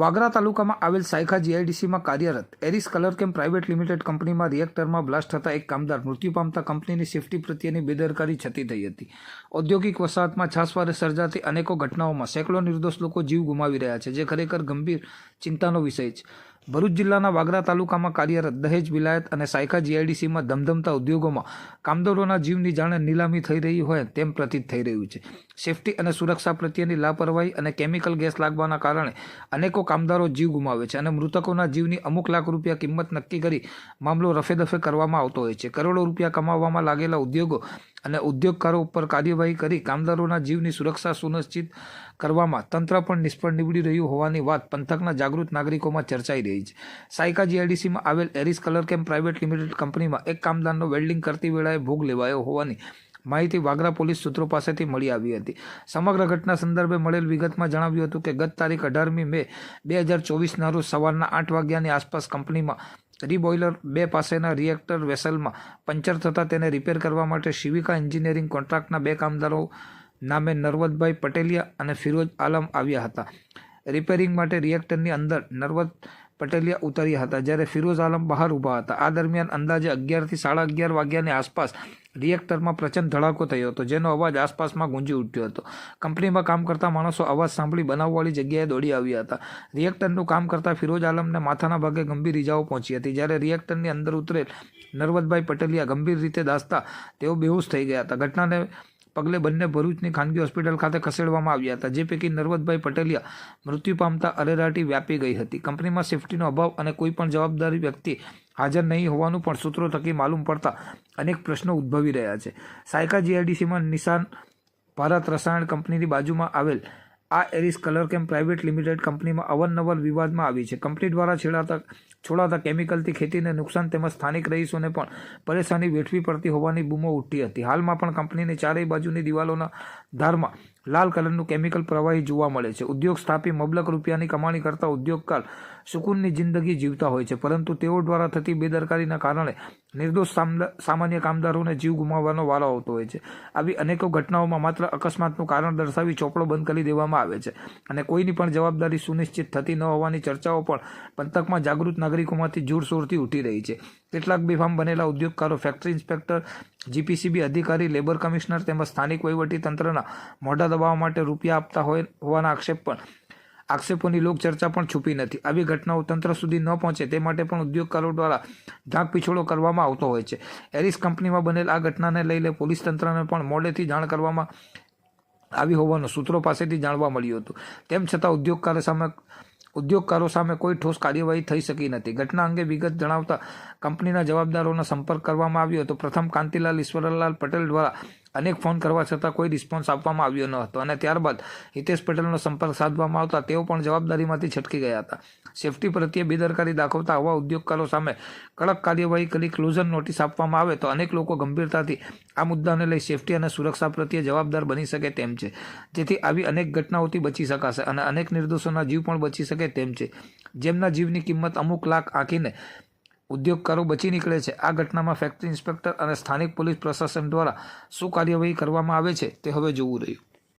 વાગરા તાલુકામાં આવેલ સાયખા જીઆઈડીસીમાં કાર્યરત Aris colour chem private limited કંપનીમાં રિએક્ટરમાં બ્લાસ્ટ થતા એક કામદાર મૃત્યુ પામતા કંપનીની સેફટી પ્રત્યેની બેદરકારી છતી થઈ હતી. ઔદ્યોગિક વસાહતમાં છાસવારે સર્જાતી અનેકો ઘટનાઓમાં સેંકડો નિર્દોષ લોકો જીવ ગુમાવી રહ્યા છે, જે ખરેખર ગંભીર ચિંતાનો વિષય છે. ભરૂચ જિલ્લાના વાગરા તાલુકામાં કાર્યરત દહેજ વિલાયત અને સાયકા જીઆઈડીસીમાં ધમધમતા ઉદ્યોગોમાં કામદારોના જીવની જાણે નીલામી થઈ રહી હોય તેમ પ્રતીત થઈ રહ્યું છે. સેફટી અને સુરક્ષા પ્રત્યેની લાપરવાહી અને કેમિકલ ગેસ લાગવાના કારણે અનેકો કામદારો જીવ ગુમાવે છે અને મૃતકોના જીવની અમુક લાખ રૂપિયા કિંમત નક્કી કરી મામલો રફેદફે કરવામાં આવતો હોય છે. કરોડો રૂપિયા કમાવવામાં લાગેલા ઉદ્યોગો અને ઉદ્યોગકારો ઉપર કાર્યવાહી કરી કામદારોના જીવની સુરક્ષા સુનિશ્ચિત કરવામાં તંત્ર પણ નિષ્ફળ નીવડી રહ્યું હોવાની વાત પંથકના જાગૃત નાગરિકોમાં ચર્ચાઈ રહી છે. સાયકા જીઆઈડીસીમાં આવેલ Aris colour chem private limited કંપનીમાં એક કામદારનો વેલ્ડિંગ કરતી વેળાએ ભોગ લેવાયો હોવાની માહિતી વાગરા પોલીસ સૂત્રો પાસેથી મળી આવી હતી. સમગ્ર ઘટના સંદર્ભે મળેલ વિગતમાં જણાવ્યું હતું કે ગત તારીખ અઢારમી મે બે હજાર ચોવીસના રોજ સવારના આઠ વાગ્યાની આસપાસ કંપનીમાં રીબોઇલર બે પાસેના રિએક્ટર વેસલમાં પંચર થતાં તેને રિપેર કરવા માટે શિવિકા એન્જિનિયરિંગ કોન્ટ્રાક્ટના બે કામદારો નામે નરવતભાઈ પટેલિયા અને ફિરોજ આલમ આવ્યા હતા. રિપેરિંગ માટે રિએક્ટરની અંદર નરવત પટેલિયા ઉતર્યા હતા, જ્યારે ફિરોઝ આલમ બહાર ઊભા હતા. આ દરમિયાન અંદાજે અગિયારથી સાડા અગિયાર વાગ્યાની આસપાસ રિએક્ટરમાં પ્રચંડ ધડાકો થયો હતો, જેનો અવાજ આસપાસમાં ગુંજી ઉઠ્યો હતો. કંપનીમાં કામ કરતા માણસો અવાજ સાંભળી બનાવવાળી જગ્યાએ દોડી આવ્યા હતા. રિએક્ટરનું કામ કરતા ફિરોજ આલમને માથાના ભાગે ગંભીર ઇજાઓ પહોંચી હતી. જ્યારે રિએક્ટરની અંદર ઉતરેલ નર્વદભાઈ પટેલિયા ગંભીર રીતે દાસતા તેઓ બેહોશ થઈ ગયા હતા. ઘટનાને પગલે બંને ભરૂચની ખાનગી હોસ્પિટલ ખાતે ખસેડવામાં આવ્યા હતા, જે પૈકી નરવતભાઈ પટેલિયા મૃત્યુ પામતા અરેરાટી વ્યાપી ગઈ હતી. કંપનીમાં સેફ્ટીનો અભાવ અને કોઈ પણ જવાબદારી વ્યક્તિ હાજર નહીં હોવાનું પણ સૂત્રો થકી માલુમ પડતા અનેક પ્રશ્નો ઉદ્ભવી રહ્યા છે. સાયકા જીઆઈડીસીમાં નિશાન ભારત રસાયણ કંપનીની બાજુમાં આવેલ આ Aris colour chem private limited કંપનીમાં અવરનવર વિવાદમાં આવી છે? કંપની દ્વારા છેડાતા છોડાતા કેમિકલથી ખેતીને નુકસાન તેમજ સ્થાનિક રહીશોને પણ પરેશાની વેઠવી પડતી હોવાની બૂમો ઉઠી હતી. હાલમાં પણ કંપનીની ચારેય બાજુની દિવાલોના ધારમાં લાલ કલરનું કેમિકલ પ્રવાહી જોવા મળે છે. ઉદ્યોગ સ્થાપી મબલક રૂપિયાની કમાણી કરતા ઉદ્યોગકાર સુકૂનની જિંદગી જીવતા હોય છે, પરંતુ તેઓ દ્વારા થતી બેદરકારીના કારણે નિર્દોષ સામાન્ય કામદારોને જીવ ગુમાવવાનો વારો આવતો હોય છે. આવી અનેકો ઘટનાઓમાં માત્ર અકસ્માતનું કારણ દર્શાવી ચોપડો બંધ કરી દેવામાં આવે છે અને કોઈની પણ જવાબદારી સુનિશ્ચિત થતી ન હોવાની ચર્ચાઓ પણ પંથકમાં જાગૃત નાગરિકોમાંથી જોરશોરથી ઉઠી રહી છે. કેટલાક બેફામ બનેલા ઉદ્યોગકારો ફેક્ટરી ઇન્સ્પેક્ટર જીપીસીબી અધિકારી, લેબર કમિશનર તેમજ સ્થાનિક તંત્રના મોઢા દબાવવા માટે રૂપિયા આપતા હોય હોવાના આક્ષેપ પણ આક્ષેપોની લોકચર્ચા પણ છૂપી નથી. આવી ઘટનાઓ તંત્ર સુધી ન પહોંચે તે માટે પણ ઉદ્યોગકારો દ્વારા ઢાંક પીછોડો કરવામાં આવતો હોય છે. એરિસ કંપનીમાં બનેલ આ ઘટનાને લઈને પોલીસ તંત્રને પણ મોડેથી જાણ કરવામાં આવી હોવાનું સૂત્રો પાસેથી જાણવા મળ્યું હતું. તેમ છતાં ઉદ્યોગકારો સામે ઉદ્યોગકારો સામે કોઈ ઠોસ કાર્યવાહી થઈ શકી નથી. ઘટના અંગે વિગત જણાવતા કંપનીના જવાબદારોનો સંપર્ક કરવામાં આવ્યો હતો. પ્રથમ કાંતિલાલ ઈશ્વરલાલ પટેલ દ્વારા અનેક ફોન કરવા છતાં કોઈ રિસ્પોન્સ આપવામાં આવ્યો ન હતો અને ત્યારબાદ હિતેશ પટેલનો સંપર્ક સાધવામાં આવતા તેઓ પણ જવાબદારીમાંથી છટકી ગયા હતા. સેફટી પ્રત્યે બેદરકારી દાખવતા આવા ઉદ્યોગકારો સામે કડક કાર્યવાહી કરી ક્લોઝર નોટિસ આપવામાં આવે તો અનેક લોકો ગંભીરતાથી આ મુદ્દાને લઈ સેફટી અને સુરક્ષા પ્રત્યે જવાબદાર બની શકે તેમ છે. જેથી આવી અનેક ઘટનાઓથી બચી શકાશે અને અનેક નિર્દોષોના જીવ પણ બચી શકે તેમ છે. જેમના જીવની કિંમત અમુક લાખ આંકીને ઉદ્યોગકારો બચી નીકળે છે. આ ઘટનામાં ફેક્ટરી ઇન્સ્પેક્ટર અને સ્થાનિક પોલીસ પ્રશાસન દ્વારા શું કાર્યવાહી કરવામાં આવે છે તે હવે જોવું રહ્યું.